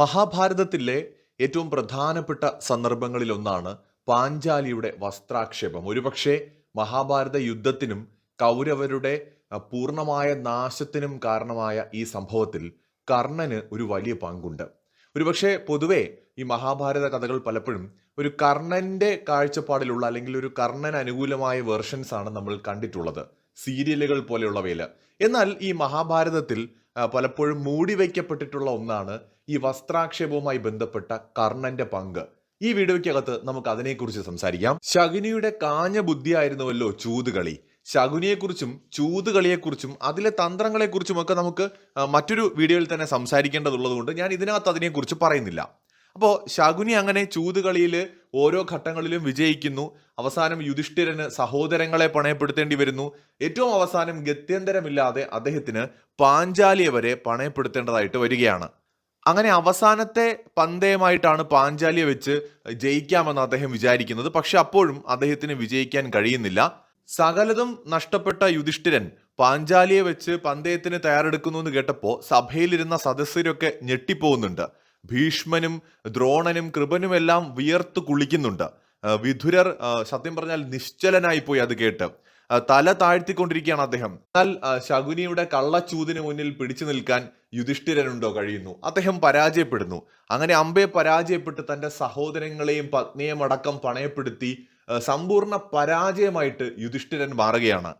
മഹാഭാരതത്തിലെ ഏറ്റവും പ്രധാനപ്പെട്ട സന്ദർഭങ്ങളിലൊന്നാണ് പാഞ്ചാലിയുടെ വസ്ത്രാക്ഷേപം. ഒരുപക്ഷെ മഹാഭാരത യുദ്ധത്തിനും കൗരവരുടെ പൂർണമായ നാശത്തിനും കാരണമായ ഈ സംഭവത്തിൽ കർണന് ഒരു വലിയ പങ്കുണ്ട്. ഒരുപക്ഷെ പൊതുവെ ഈ മഹാഭാരത കഥകൾ പലപ്പോഴും ഒരു കർണന്റെ കാഴ്ചപ്പാടിലുള്ള അല്ലെങ്കിൽ ഒരു കർണന് അനുകൂലമായ വേർഷൻസ് ആണ് നമ്മൾ കണ്ടിട്ടുള്ളത്. സീരിയലുകൾ പോലെയുള്ളവയിൽ. എന്നാൽ ഈ മഹാഭാരതത്തിൽ പലപ്പോഴും മൂടി വയ്ക്കപ്പെട്ടിട്ടുള്ള ഒന്നാണ് ഈ വസ്ത്രാക്ഷേപവുമായി ബന്ധപ്പെട്ട കർണന്റെ പങ്ക്. ഈ വീഡിയോയ്ക്കകത്ത് നമുക്ക് അതിനെക്കുറിച്ച് സംസാരിക്കാം. ശകുനിയുടെ കാഞ്ഞ ബുദ്ധിയായിരുന്നുവല്ലോ ചൂതുകളി. ശകുനിയെക്കുറിച്ചും ചൂതുകളിയെക്കുറിച്ചും അതിലെ തന്ത്രങ്ങളെക്കുറിച്ചും ഒക്കെ നമുക്ക് മറ്റൊരു വീഡിയോയിൽ തന്നെ സംസാരിക്കേണ്ടതുള്ളതുകൊണ്ട് ഞാൻ ഇതിനകത്ത് അതിനെക്കുറിച്ച് പറയുന്നില്ല. അപ്പോൾ ശകുനി അങ്ങനെ ചൂതുകളിയിൽ ഓരോ ഘട്ടങ്ങളിലും വിജയിക്കുന്നു. അവസാനം യുധിഷ്ഠിരന് സഹോദരങ്ങളെ പണയപ്പെടുത്തേണ്ടി വരുന്നു. ഏറ്റവും അവസാനം ഗത്യന്തരമില്ലാതെ അദ്ദേഹത്തിന് പാഞ്ചാലിയെ വരെ പണയപ്പെടുത്തേണ്ടതായിട്ട് വരികയാണ്. അങ്ങനെ അവസാനത്തെ പന്തയമായിട്ടാണ് പാഞ്ചാലിയെ വെച്ച് ജയിക്കാമെന്ന് അദ്ദേഹം വിചാരിക്കുന്നത്. പക്ഷെ അപ്പോഴും അദ്ദേഹത്തിന് വിജയിക്കാൻ കഴിയുന്നില്ല. സകലതും നഷ്ടപ്പെട്ട യുധിഷ്ഠിരൻ പാഞ്ചാലിയെ വെച്ച് പന്തയത്തിന് തയ്യാറെടുക്കുന്നു എന്ന് കേട്ടപ്പോൾ സഭയിലിരുന്ന സദസ്യരൊക്കെ ഞെട്ടിപ്പോകുന്നുണ്ട്. ഭീഷ്മനും ദ്രോണനും കൃപനും എല്ലാം വിയർത്ത് കുളിക്കുന്നുണ്ട്. വിധുരർ സത്യം പറഞ്ഞാൽ നിശ്ചലനായി പോയി അത് കേട്ട്. തല താഴ്ത്തിക്കൊണ്ടിരിക്കുകയാണ് അദ്ദേഹം. എന്നാൽ ശകുനിയുടെ കള്ളച്ചൂതിന് മുന്നിൽ പിടിച്ചു നിൽക്കാൻ യുധിഷ്ഠിരനുണ്ടോ കഴിയുന്നു. അദ്ദേഹം പരാജയപ്പെടുന്നു. അങ്ങനെ അമ്പയെ പരാജയപ്പെട്ട് തന്റെ സഹോദരങ്ങളെയും പത്നിയെയും അടക്കം പണയപ്പെടുത്തി സമ്പൂർണ പരാജയമായിട്ട് യുധിഷ്ഠിരൻ മാറുകയാണ്.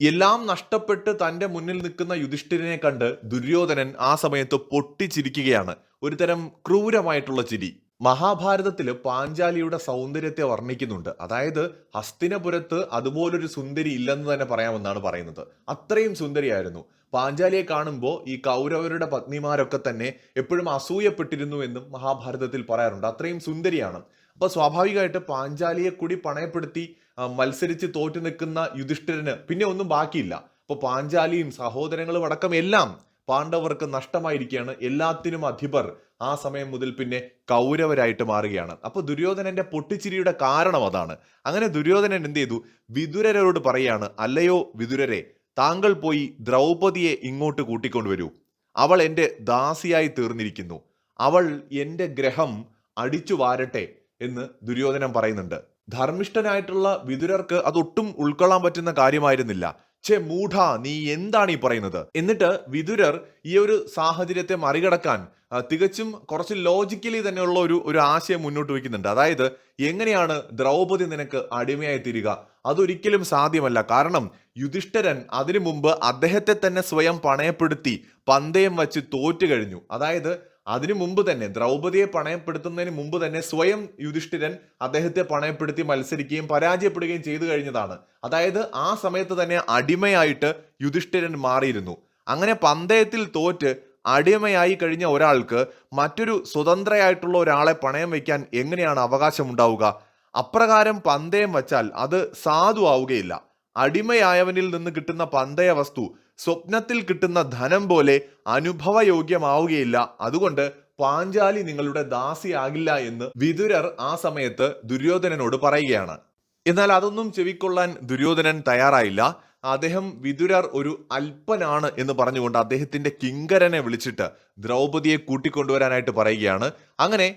എല്ലാം നഷ്ടപ്പെട്ട് തന്റെ മുന്നിൽ നിൽക്കുന്ന യുധിഷ്ഠിരനെ കണ്ട് ദുര്യോധനൻ ആ സമയത്ത് പൊട്ടിച്ചിരിക്കുകയാണ്. ഒരുതരം ക്രൂരമായിട്ടുള്ള ചിരി. മഹാഭാരതത്തിൽ പാഞ്ചാലിയുടെ സൗന്ദര്യത്തെ വർണിക്കുന്നുണ്ട്. അതായത് ഹസ്തിനപുരത്ത് അതുപോലൊരു സുന്ദരി ഇല്ലെന്ന് തന്നെ പറയാമെന്നാണ് പറയുന്നത്. അത്രയും സുന്ദരിയായിരുന്നു. പാഞ്ചാലിയെ കാണുമ്പോൾ ഈ കൗരവരുടെ പത്നിമാരൊക്കെ തന്നെ എപ്പോഴും അസൂയപ്പെട്ടിരുന്നു എന്നും മഹാഭാരതത്തിൽ പറയാറുണ്ട്. അത്രയും സുന്ദരിയാണ്. അപ്പൊ സ്വാഭാവികമായിട്ട് പാഞ്ചാലിയെ കൂടി പണയപ്പെടുത്തി മത്സരിച്ച് തോറ്റു നിൽക്കുന്ന യുധിഷ്ഠിരന് പിന്നെ ഒന്നും ബാക്കിയില്ല. അപ്പൊ പാഞ്ചാലിയും സഹോദരങ്ങളും അടക്കം എല്ലാം പാണ്ഡവർക്ക് നഷ്ടമായിരിക്കുകയാണ് എല്ലാത്തിനും അധിപർ ആ സമയം മുതൽ പിന്നെ കൗരവരായിട്ട് മാറുകയാണ്. അപ്പോൾ ദുര്യോധനന്റെ പൊട്ടിച്ചിരിയുടെ കാരണം അതാണ്. അങ്ങനെ ദുര്യോധനൻ എന്ത് ചെയ്തു? വിതുരരോട് പറയാണ് അല്ലയോ വിതുരരെ താങ്കൾ പോയി ദ്രൗപദിയെ ഇങ്ങോട്ട് കൂട്ടിക്കൊണ്ടുവരൂ അവൾ എന്റെ ദാസിയായി തീർന്നിരിക്കുന്നു. അവൾ എന്റെ ഗ്രഹം അടിച്ചു വാരട്ടെ എന്ന് ദുര്യോധനൻ പറയുന്നുണ്ട്. ധർമ്മിഷ്ഠനായിട്ടുള്ള വിതുരർക്ക് അതൊട്ടും ഉൾക്കൊള്ളാൻ പറ്റുന്ന കാര്യമായിരുന്നില്ല. ഛേ മൂഢ നീ എന്താണ് ഈ പറയുന്നത്? എന്നിട്ട് വിതുരർ ഈ ഒരു സാഹചര്യത്തെ മറികടക്കാൻ തികച്ചും കുറച്ച് ലോജിക്കലി തന്നെയുള്ള ഒരു ഒരു ആശയം മുന്നോട്ട് വയ്ക്കുന്നുണ്ട്. അതായത് എങ്ങനെയാണ് ദ്രൗപദി നിനക്ക് അടിമയായി തീരുക അതൊരിക്കലും സാധ്യമല്ല. കാരണം യുധിഷ്ഠരൻ അതിനു മുമ്പ് അദ്ദേഹത്തെ തന്നെ സ്വയം പണയപ്പെടുത്തി പന്തയം വച്ച് തോറ്റു കഴിഞ്ഞു. അതായത് അതിനു മുമ്പ് തന്നെ ദ്രൗപദിയെ പണയപ്പെടുത്തുന്നതിന് മുമ്പ് തന്നെ സ്വയം യുധിഷ്ഠിരൻ അദ്ദേഹത്തെ പണയപ്പെടുത്തി മത്സരിക്കുകയും പരാജയപ്പെടുകയും ചെയ്തു കഴിഞ്ഞതാണ്. അതായത് ആ സമയത്ത് തന്നെ അടിമയായിട്ട് യുധിഷ്ഠിരൻ മാറിയിരുന്നു. അങ്ങനെ പന്തയത്തിൽ തോറ്റ് അടിമയായി കഴിഞ്ഞ ഒരാൾക്ക് മറ്റൊരു സ്വതന്ത്രയായിട്ടുള്ള ഒരാളെ പണയം വയ്ക്കാൻ എങ്ങനെയാണ് അവകാശമുണ്ടാവുക? അപ്രകാരം പന്തയം വച്ചാൽ അത് സാധുവാവുകയില്ല. അടിമയായവനിൽ നിന്ന് കിട്ടുന്ന പന്തയ വസ്തു സ്വപ്നത്തിൽ കിട്ടുന്ന ധനം പോലെ അനുഭവയോഗ്യമാവുകയില്ല. അതുകൊണ്ട് പാഞ്ചാലി നിങ്ങളുടെ ദാസിയാകില്ല എന്ന് വിതുരർ ആ സമയത്ത് ദുര്യോധനനോട് പറയുകയാണ്. എന്നാൽ അതൊന്നും ചെവിക്കൊള്ളാൻ ദുര്യോധനൻ തയ്യാറായില്ല. അദ്ദേഹം വിതുരർ ഒരു അല്പനാണ് എന്ന് പറഞ്ഞുകൊണ്ട് അദ്ദേഹത്തിന്റെ കിങ്കരനെ വിളിച്ചിട്ട് ദ്രൗപതിയെ കൂട്ടിക്കൊണ്ടുവരാനായിട്ട് പറയുകയാണ്. അങ്ങനെ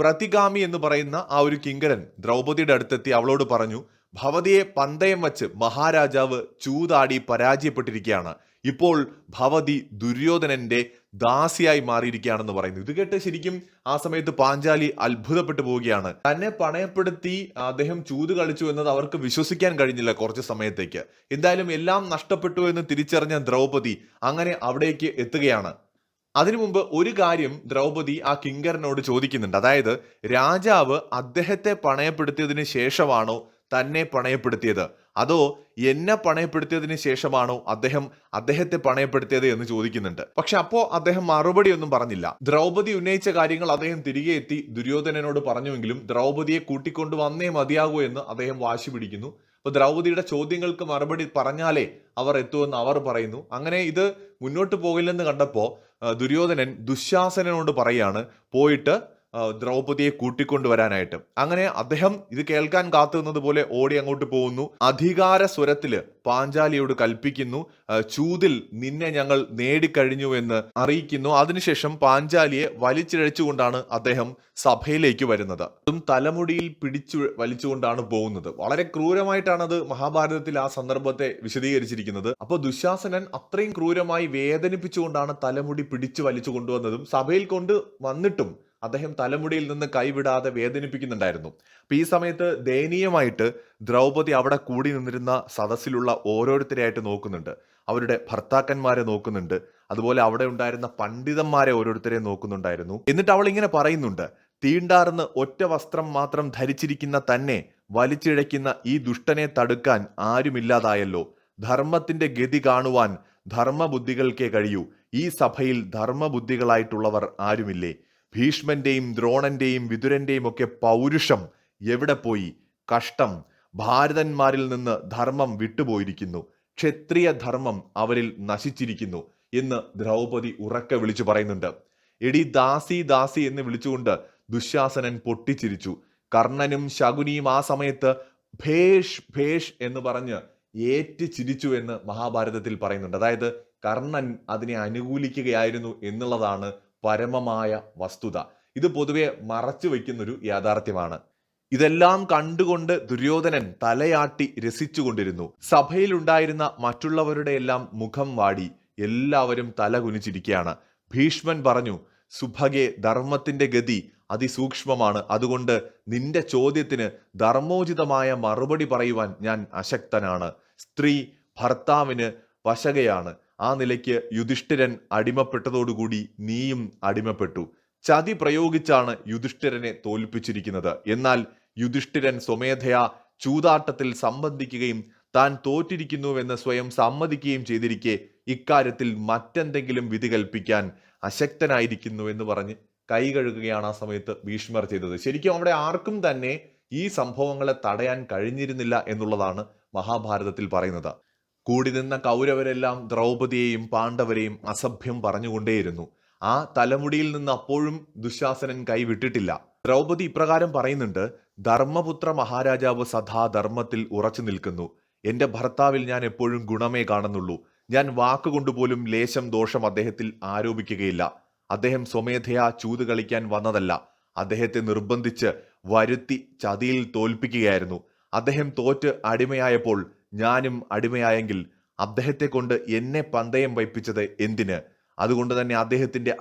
പ്രതിഗാമി എന്ന് പറയുന്ന ആ ഒരു കിങ്കരൻ ദ്രൗപതിയുടെ അടുത്തെത്തി അവളോട് പറഞ്ഞു ഭവതിയെ പന്തയം വച്ച് മഹാരാജാവ് ചൂതാടി പരാജയപ്പെട്ടിരിക്കുകയാണ്. ഇപ്പോൾ ഭവതി ദുര്യോധനന്റെ ദാസിയായി മാറിയിരിക്കുകയാണെന്ന് പറയുന്നു. ഇത് കേട്ട് ശരിക്കും ആ സമയത്ത് പാഞ്ചാലി അത്ഭുതപ്പെട്ടു പോവുകയാണ്. തന്നെ പണയപ്പെടുത്തി അദ്ദേഹം ചൂത് കളിച്ചു എന്നത് അവർക്ക് വിശ്വസിക്കാൻ കഴിഞ്ഞില്ല കുറച്ച് സമയത്തേക്ക്. എന്തായാലും എല്ലാം നഷ്ടപ്പെട്ടു എന്ന് തിരിച്ചറിഞ്ഞ ദ്രൗപദി അങ്ങനെ അവിടേക്ക് എത്തുകയാണ്. അതിനു മുമ്പ് ഒരു കാര്യം ദ്രൗപദി ആ കിങ്കരനോട് ചോദിക്കുന്നുണ്ട്. അതായത് രാജാവ് അദ്ദേഹത്തെ പണയപ്പെടുത്തിയതിന് ശേഷമാണോ തന്നെ പണയപ്പെടുത്തിയത്. അതോ എന്നെ പണയപ്പെടുത്തിയതിന് ശേഷമാണോ അദ്ദേഹം അദ്ദേഹത്തെ പണയപ്പെടുത്തിയത് എന്ന് ചോദിക്കുന്നുണ്ട്. പക്ഷെ അപ്പോ അദ്ദേഹം മറുപടി ഒന്നും പറഞ്ഞില്ല. ദ്രൗപദി ഉന്നയിച്ച കാര്യങ്ങൾ അദ്ദേഹം തിരികെ എത്തി ദുര്യോധനനോട് പറഞ്ഞുവെങ്കിലും ദ്രൗപദിയെ കൂട്ടിക്കൊണ്ട് വന്നേ മതിയാകൂ എന്ന് അദ്ദേഹം വാശി പിടിക്കുന്നു. അപ്പൊ ദ്രൗപദിയുടെ ചോദ്യങ്ങൾക്ക് മറുപടി പറഞ്ഞാലേ അവർ എത്തുമെന്ന് അവർ പറയുന്നു. അങ്ങനെ ഇത് മുന്നോട്ട് പോകില്ലെന്ന് കണ്ടപ്പോ ദുര്യോധനൻ ദുശാസനോട് പറയാണ് പോയിട്ട് ആ, ദ്രൗപദിയെ കൂട്ടിക്കൊണ്ടുവരാനായിട്ട്. അങ്ങനെ അദ്ദേഹം ഇത് കേൾക്കാൻ കാത്തുനിന്നത് പോലെ ഓടി അങ്ങോട്ട് പോകുന്നു. അധികാര സ്വരത്തിൽ പാഞ്ചാലിയോട് കൽപ്പിക്കുന്നു ചൂതിൽ നിന്നെ ഞങ്ങൾ നേടിക്കഴിഞ്ഞു എന്ന് അറിയിക്കുന്നു. അതിനുശേഷം പാഞ്ചാലിയെ വലിച്ചിഴച്ചുകൊണ്ടാണ് അദ്ദേഹം സഭയിലേക്ക് വരുന്നത്. അതും തലമുടിയിൽ പിടിച്ചു വലിച്ചുകൊണ്ടാണ് പോകുന്നത്. വളരെ ക്രൂരമായിട്ടാണ് അത് മഹാഭാരതത്തിൽ ആ സന്ദർഭത്തെ വിശദീകരിച്ചിരിക്കുന്നത്. അപ്പോൾ ദുശാസനൻ അത്രയും ക്രൂരമായി വേദനിപ്പിച്ചുകൊണ്ടാണ് തലമുടി പിടിച്ചു വലിച്ചു കൊണ്ടുവന്നതും സഭയിൽ കൊണ്ട് വന്നിട്ടും അദ്ദേഹം തലമുടിയിൽ നിന്ന് കൈവിടാതെ വേദനിപ്പിക്കുന്നുണ്ടായിരുന്നു. അപ്പൊ ഈ സമയത്ത് ദയനീയമായിട്ട് ദ്രൗപദി അവിടെ കൂടി നിന്നിരുന്ന സദസ്സിലുള്ള ഓരോരുത്തരെയായിട്ട് നോക്കുന്നുണ്ട്. അവരുടെ ഭർത്താക്കന്മാരെ നോക്കുന്നുണ്ട്. അതുപോലെ അവിടെ ഉണ്ടായിരുന്ന പണ്ഡിതന്മാരെ ഓരോരുത്തരെയും നോക്കുന്നുണ്ടായിരുന്നു. എന്നിട്ട് അവൾ ഇങ്ങനെ പറയുന്നുണ്ട് തീണ്ടാർന്ന് ഒറ്റ വസ്ത്രം മാത്രം ധരിച്ചിരിക്കുന്ന തന്നെ വലിച്ചിഴയ്ക്കുന്ന ഈ ദുഷ്ടനെ തടുക്കാൻ ആരുമില്ലാതായല്ലോ. ധർമ്മത്തിന്റെ ഗതി കാണുവാൻ ധർമ്മബുദ്ധികൾക്കേ കഴിയൂ. ഈ സഭയിൽ ധർമ്മബുദ്ധികളായിട്ടുള്ളവർ ആരുമില്ലേ? ഭീഷ്മന്റെയും ദ്രോണന്റെയും വിതുരന്റെയും ഒക്കെ പൗരുഷം എവിടെ പോയി? കഷ്ടം. ഭാരതന്മാരിൽ നിന്ന് ധർമ്മം വിട്ടുപോയിരിക്കുന്നു. ക്ഷത്രിയ ധർമ്മം അവരിൽ നശിച്ചിരിക്കുന്നു എന്ന് ദ്രൗപദി ഉറക്കെ വിളിച്ചു പറയുന്നുണ്ട്. എടി ദാസി ദാസി എന്ന് വിളിച്ചുകൊണ്ട് ദുശാസനൻ പൊട്ടിച്ചിരിച്ചു. കർണനും ശകുനിയും ആ സമയത്ത് ഭേഷ് ഭേഷ് എന്ന് പറഞ്ഞ് ഏറ്റ് ചിരിച്ചു എന്ന് മഹാഭാരതത്തിൽ പറയുന്നുണ്ട്. അതായത് കർണൻ അതിനെ അനുകൂലിക്കുകയായിരുന്നു എന്നുള്ളതാണ് പരമമായ വസ്തുത. ഇത് പൊതുവെ മറച്ചു വയ്ക്കുന്നൊരു യാഥാർത്ഥ്യമാണ്. ഇതെല്ലാം കണ്ടുകൊണ്ട് ദുര്യോധനൻ തലയാട്ടി രസിച്ചുകൊണ്ടിരുന്നു. സഭയിലുണ്ടായിരുന്ന മറ്റുള്ളവരുടെ എല്ലാം മുഖം വാടി എല്ലാവരും തല കുനിച്ചിരിക്കുകയാണ്. ഭീഷ്മൻ പറഞ്ഞു സുഭഗെ ധർമ്മത്തിന്റെ ഗതി അതിസൂക്ഷ്മമാണ്. അതുകൊണ്ട് നിന്റെ ചോദ്യത്തിന് ധർമ്മോചിതമായ മറുപടി പറയുവാൻ ഞാൻ അശക്തനാണ്. സ്ത്രീ ഭർത്താവിന് വശകയാണ്. ആ നിലയ്ക്ക് യുധിഷ്ഠിരൻ അടിമപ്പെട്ടതോടുകൂടി നീയും അടിമപ്പെട്ടു. ചതി പ്രയോഗിച്ചാണ് യുധിഷ്ഠിരനെ തോൽപ്പിച്ചിരിക്കുന്നത്. എന്നാൽ യുധിഷ്ഠിരൻ സ്വമേധയാ ചൂതാട്ടത്തിൽ സംബന്ധിക്കുകയും താൻ തോറ്റിരിക്കുന്നുവെന്ന് സ്വയം സമ്മതിക്കുകയും ചെയ്തിരിക്കെ ഇക്കാര്യത്തിൽ മറ്റെന്തെങ്കിലും വിധി കൽപ്പിക്കാൻ അശക്തനായിരിക്കുന്നു എന്ന് പറഞ്ഞ് കൈ കഴുകുകയാണ് ആ സമയത്ത് ഭീഷ്മർ ചെയ്തത്. ശരിക്കും അവിടെ ആർക്കും തന്നെ ഈ സംഭവങ്ങളെ തടയാൻ കഴിഞ്ഞിരുന്നില്ല എന്നുള്ളതാണ് മഹാഭാരതത്തിൽ പറയുന്നത്. കൂടി നിന്ന കൗരവരെല്ലാം ദ്രൗപതിയെയും പാണ്ഡവരെയും അസഭ്യം പറഞ്ഞുകൊണ്ടേയിരുന്നു. ആ തലമുടിയിൽ നിന്ന് അപ്പോഴും ദുശാസനൻ കൈവിട്ടിട്ടില്ല. ദ്രൗപതി ഇപ്രകാരം പറയുന്നുണ്ട് ധർമ്മപുത്ര മഹാരാജാവ് സദാ ധർമ്മത്തിൽ ഉറച്ചു നിൽക്കുന്നു. എന്റെ ഭർത്താവിൽ ഞാൻ എപ്പോഴും ഗുണമേ കാണുന്നുള്ളൂ. ഞാൻ വാക്കുകൊണ്ടുപോലും ലേശം ദോഷം അദ്ദേഹത്തിൽ ആരോപിക്കുകയില്ല. അദ്ദേഹം സ്വമേധയാ ചൂത് കളിക്കാൻ വന്നതല്ല. അദ്ദേഹത്തെ നിർബന്ധിച്ച് വരുത്തി ചതിയിൽ തോൽപ്പിക്കുകയായിരുന്നു. അദ്ദേഹം തോറ്റ് അടിമയായപ്പോൾ ഞാനും അടിമയായെങ്കിൽ അദ്ദേഹത്തെ കൊണ്ട് എന്നെ പന്തയം വയ്പ്പിച്ചത് എന്തിന്? അതുകൊണ്ട് തന്നെ അദ്ദേഹത്തിന്റെ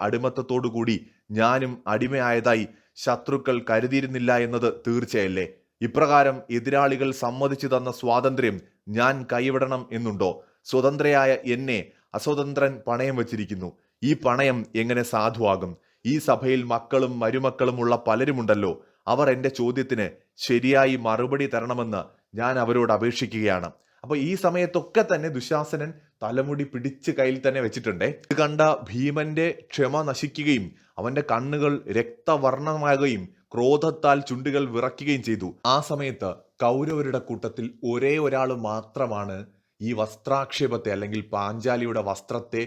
കൂടി ഞാനും അടിമയായതായി ശത്രുക്കൾ കരുതിയിരുന്നില്ല എന്നത് തീർച്ചയല്ലേ? ഇപ്രകാരം എതിരാളികൾ സമ്മതിച്ചു തന്ന സ്വാതന്ത്ര്യം ഞാൻ കൈവിടണം എന്നുണ്ടോ? സ്വതന്ത്രയായ എന്നെ അസ്വതന്ത്രൻ പണയം വച്ചിരിക്കുന്നു. ഈ പണയം എങ്ങനെ സാധുവാകും? ഈ സഭയിൽ മക്കളും മരുമക്കളും ഉള്ള പലരുമുണ്ടല്ലോ. അവർ എന്റെ ചോദ്യത്തിന് ശരിയായി മറുപടി തരണമെന്ന് ഞാൻ അവരോട് അപേക്ഷിക്കുകയാണ്. അപ്പൊ ഈ സമയത്തൊക്കെ തന്നെ ദുശാസനൻ തലമുടി പിടിച്ച് കയ്യിൽ തന്നെ വെച്ചിട്ടുണ്ട്. ഇത് കണ്ട ഭീമന്റെ ക്ഷമ നശിക്കുകയും അവന്റെ കണ്ണുകൾ രക്തവർണമാകുകയും ക്രോധത്താൽ ചുണ്ടുകൾ വിറയ്ക്കുകയും ചെയ്തു. ആ സമയത്ത് കൗരവരുടെ കൂട്ടത്തിൽ ഒരേ ഒരാൾ മാത്രമാണ് ഈ വസ്ത്രാക്ഷേപത്തെ അല്ലെങ്കിൽ പാഞ്ചാലിയുടെ വസ്ത്രത്തെ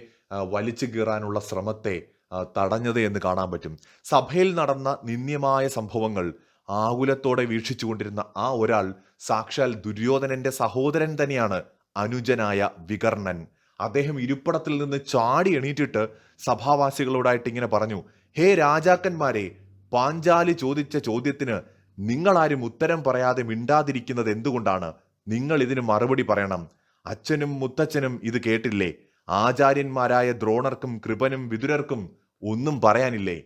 വലിച്ചു കീറാനുള്ള ശ്രമത്തെ തടഞ്ഞത് എന്ന് കാണാൻ പറ്റും. സഭയിൽ നടന്ന നിന്ദ്യമായ സംഭവങ്ങൾ ആകുലത്തോടെ വീക്ഷിച്ചുകൊണ്ടിരുന്ന ആ ഒരാൾ സാക്ഷാൽ ദുര്യോധനന്റെ സഹോദരൻ തന്നെയാണ് അനുജനായ വികർണൻ. അദ്ദേഹം ഇരുപ്പടത്തിൽ നിന്ന് ചാടി എണീറ്റിട്ട് സഭാവാസികളോടായിട്ട് ഇങ്ങനെ പറഞ്ഞു ഹേ രാജാക്കന്മാരെ പാഞ്ചാലി ചോദിച്ച ചോദ്യത്തിന് നിങ്ങളാരും ഉത്തരം പറയാതെ മിണ്ടാതിരിക്കുന്നത് എന്തുകൊണ്ടാണ്? നിങ്ങൾ ഇതിന് മറുപടി പറയണം. അച്ഛനും മുത്തച്ഛനും ഇത് കേട്ടില്ലേ? ആചാര്യന്മാരായ ദ്രോണർക്കും കൃപനും വിതുരർക്കും ഒന്നും പറയാനില്ലേ?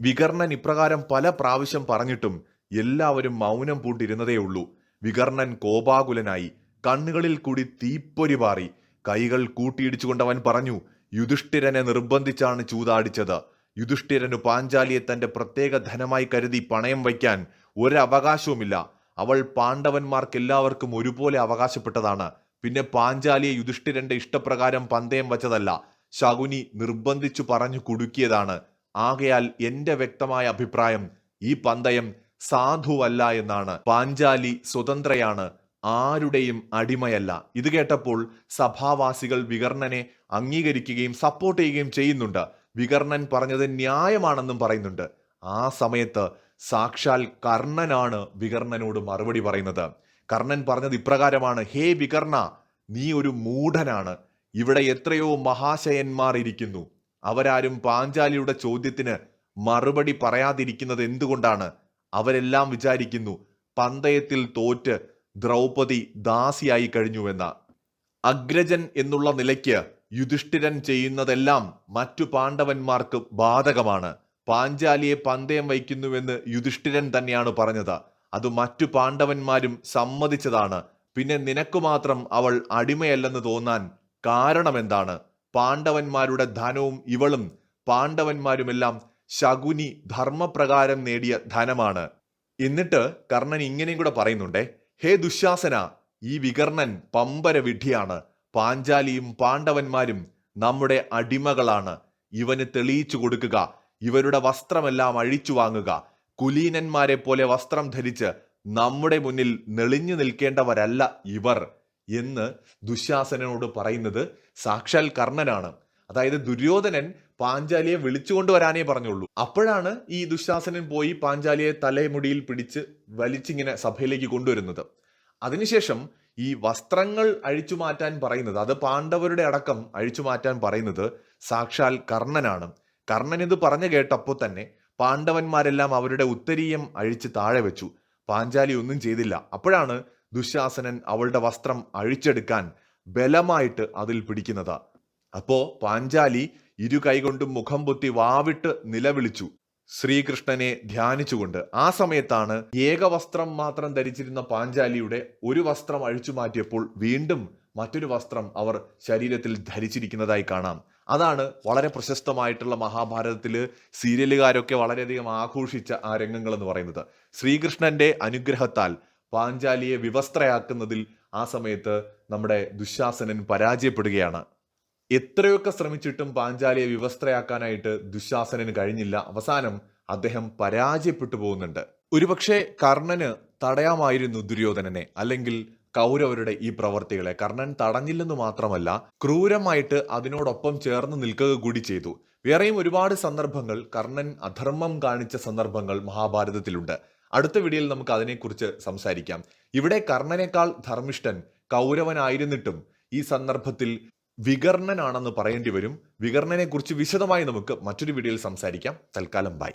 വികർണൻ ഇപ്രകാരം പല പ്രാവശ്യം പറഞ്ഞിട്ടും എല്ലാവരും മൗനം പൂണ്ടിരുന്നതേ ഉള്ളൂ വികർണൻ കോപാകുലനായി കണ്ണുകളിൽ കൂടി തീപ്പൊരി പാറി കൈകൾ കൂട്ടിയിടിച്ചുകൊണ്ടവൻ പറഞ്ഞു യുധിഷ്ഠിരനെ നിർബന്ധിച്ചാണ് ചൂതാടിച്ചത്. യുധിഷ്ഠിരനു പാഞ്ചാലിയെ തന്റെ പ്രത്യേക ധനമായി കരുതി പണയം വയ്ക്കാൻ ഒരവകാശവുമില്ല. അവൾ പാണ്ഡവന്മാർക്കെല്ലാവർക്കും ഒരുപോലെ അവകാശപ്പെട്ടതാണ്. പിന്നെ പാഞ്ചാലിയെ യുധിഷ്ഠിരന്റെ ഇഷ്ടപ്രകാരം പന്തയം വച്ചതല്ല ശകുനി നിർബന്ധിച്ചു പറഞ്ഞു കുടുക്കിയതാണ്. ആകയാൽ എന്റെ വ്യക്തമായ അഭിപ്രായം ഈ പന്തയം സാധുവല്ല എന്നാണ്. പാഞ്ചാലി സ്വതന്ത്രയാണ് ആരുടെയും അടിമയല്ല. ഇത് കേട്ടപ്പോൾ സഭാവാസികൾ വികർണനെ അംഗീകരിക്കുകയും സപ്പോർട്ട് ചെയ്യുകയും ചെയ്യുന്നുണ്ട്. വികർണൻ പറഞ്ഞത് ന്യായമാണെന്നും പറയുന്നുണ്ട്. ആ സമയത്ത് സാക്ഷാൽ കർണനാണ് വികർണനോട് മറുപടി പറയുന്നത്. കർണൻ പറഞ്ഞത് ഇപ്രകാരമാണ് ഹേ വികർണ നീ ഒരു മൂഢനാണ്. ഇവിടെ എത്രയോ മഹാശയന്മാർ ഇരിക്കുന്നു. അവരാരും പാഞ്ചാലിയുടെ ചോദ്യത്തിന് മറുപടി പറയാതിരിക്കുന്നത് എന്തുകൊണ്ടാണ്? അവരെല്ലാം വിചാരിക്കുന്നു പന്തയത്തിൽ തോറ്റ് ദ്രൗപദി ദാസിയായി കഴിഞ്ഞുവെന്ന. അഗ്രജൻ എന്നുള്ള നിലയ്ക്ക് യുധിഷ്ഠിരൻ ചെയ്യുന്നതെല്ലാം മറ്റു പാണ്ഡവന്മാർക്ക് ബാധകമാണ്. പാഞ്ചാലിയെ പന്തയം വയ്ക്കുന്നുവെന്ന് യുധിഷ്ഠിരൻ തന്നെയാണ് പറഞ്ഞത്. അത് മറ്റു പാണ്ഡവന്മാരും സമ്മതിച്ചതാണ്. പിന്നെ നിനക്ക് മാത്രം അവൾ അടിമയല്ലെന്ന് തോന്നാൻ കാരണമെന്താണ്? പാണ്ഡവന്മാരുടെ ധനവും ഇവളും പാണ്ഡവന്മാരുമെല്ലാം ശകുനി ധർമ്മപ്രകാരം നേടിയ ധനമാണ്. എന്നിട്ട് കർണൻ ഇങ്ങനെയും കൂടെ പറയുന്നുണ്ടേ ഹേ ദുശാസന ഈ വികർണൻ പമ്പര വിഡ്ഢിയാണ് പാഞ്ചാലിയും പാണ്ഡവന്മാരും നമ്മുടെ അടിമകളാണ്. ഇവന് തെളിയിച്ചു കൊടുക്കുക ഇവരുടെ വസ്ത്രമെല്ലാം അഴിച്ചു വാങ്ങുക. കുലീനന്മാരെ പോലെ വസ്ത്രം ധരിച്ച് നമ്മുടെ മുന്നിൽ നെളിഞ്ഞു നിൽക്കേണ്ടവരല്ല ഇവർ എന്ന് ദുശാസനോട് പറയുന്നത് സാക്ഷാൽ കർണനാണ്. അതായത് ദുര്യോധനൻ പാഞ്ചാലിയെ വിളിച്ചുകൊണ്ട് വരാനേ പറഞ്ഞുള്ളൂ. അപ്പോഴാണ് ഈ ദുശാസനൻ പോയി പാഞ്ചാലിയെ തലമുടിയിൽ പിടിച്ച് വലിച്ചിങ്ങനെ സഭയിലേക്ക് കൊണ്ടുവരുന്നത്. അതിനുശേഷം ഈ വസ്ത്രങ്ങൾ അഴിച്ചു മാറ്റാൻ പറയുന്നത് അത് പാണ്ഡവരുടെ അടക്കം അഴിച്ചു മാറ്റാൻ പറയുന്നത് സാക്ഷാൽ കർണനാണ്. കർണൻ ഇത് പറഞ്ഞു കേട്ടപ്പോൾ തന്നെ പാണ്ഡവന്മാരെല്ലാം അവരുടെ ഉത്തരീയം അഴിച്ച് താഴെ വെച്ചു. പാഞ്ചാലി ഒന്നും ചെയ്തില്ല. അപ്പോഴാണ് ദുശാസനൻ അവളുടെ വസ്ത്രം അഴിച്ചെടുക്കാൻ ബലമായിട്ട് അതിൽ പിടിക്കുന്നത്. അപ്പോ പാഞ്ചാലി ഇരു കൈകൊണ്ടും മുഖം പൊത്തി വാവിട്ട് നിലവിളിച്ചു. ശ്രീകൃഷ്ണനെ ധ്യാനിച്ചുകൊണ്ട്. ആ സമയത്താണ് ഏകവസ്ത്രം മാത്രം ധരിച്ചിരുന്ന പാഞ്ചാലിയുടെ ഒരു വസ്ത്രം അഴിച്ചു മാറ്റിയപ്പോൾ വീണ്ടും മറ്റൊരു വസ്ത്രം അവർ ശരീരത്തിൽ ധരിച്ചിരിക്കുന്നതായി കാണാം. അതാണ് വളരെ പ്രശസ്തമായിട്ടുള്ള മഹാഭാരതത്തിൽ സീരിയലുകാരൊക്കെ വളരെയധികം ആഘോഷിച്ച ആ രംഗങ്ങൾ എന്ന് പറയുന്നത്. ശ്രീകൃഷ്ണന്റെ അനുഗ്രഹത്താൽ പാഞ്ചാലിയെ വിവസ്ത്രയാക്കുന്നതിൽ ആ സമയത്ത് നമ്മുടെ ദുശാസനൻ പരാജയപ്പെടുകയാണ്. എത്രയൊക്കെ ശ്രമിച്ചിട്ടും പാഞ്ചാലിയെ വിവസ്ത്രയാക്കാനായിട്ട് ദുശാസനന് കഴിഞ്ഞില്ല. അവസാനം അദ്ദേഹം പരാജയപ്പെട്ടു പോകുന്നുണ്ട്. ഒരുപക്ഷെ കർണന് തടയാമായിരുന്നു ദുര്യോധനനെ അല്ലെങ്കിൽ കൗരവരുടെ ഈ പ്രവർത്തികളെ. കർണൻ തടഞ്ഞില്ലെന്ന് മാത്രമല്ല ക്രൂരമായിട്ട് അതിനോടൊപ്പം ചേർന്ന് നിൽക്കുക കൂടി ചെയ്തു. വേറെയും ഒരുപാട് സന്ദർഭങ്ങൾ കർണൻ അധർമ്മം കാണിച്ച സന്ദർഭങ്ങൾ മഹാഭാരതത്തിലുണ്ട്. അടുത്ത വീഡിയോയിൽ നമുക്ക് അതിനെക്കുറിച്ച് സംസാരിക്കാം. ഇവിടെ കർണനേക്കാൾ ധർമ്മിഷ്ഠൻ കൗരവനായിരുന്നിട്ടും ഈ സന്ദർഭത്തിൽ വികർണനാണെന്ന് പറയേണ്ടി വരും വികർണനെ കുറിച്ച് വിശദമായി നമുക്ക് മറ്റൊരു വീഡിയോയിൽ സംസാരിക്കാം. തൽക്കാലം ബൈ.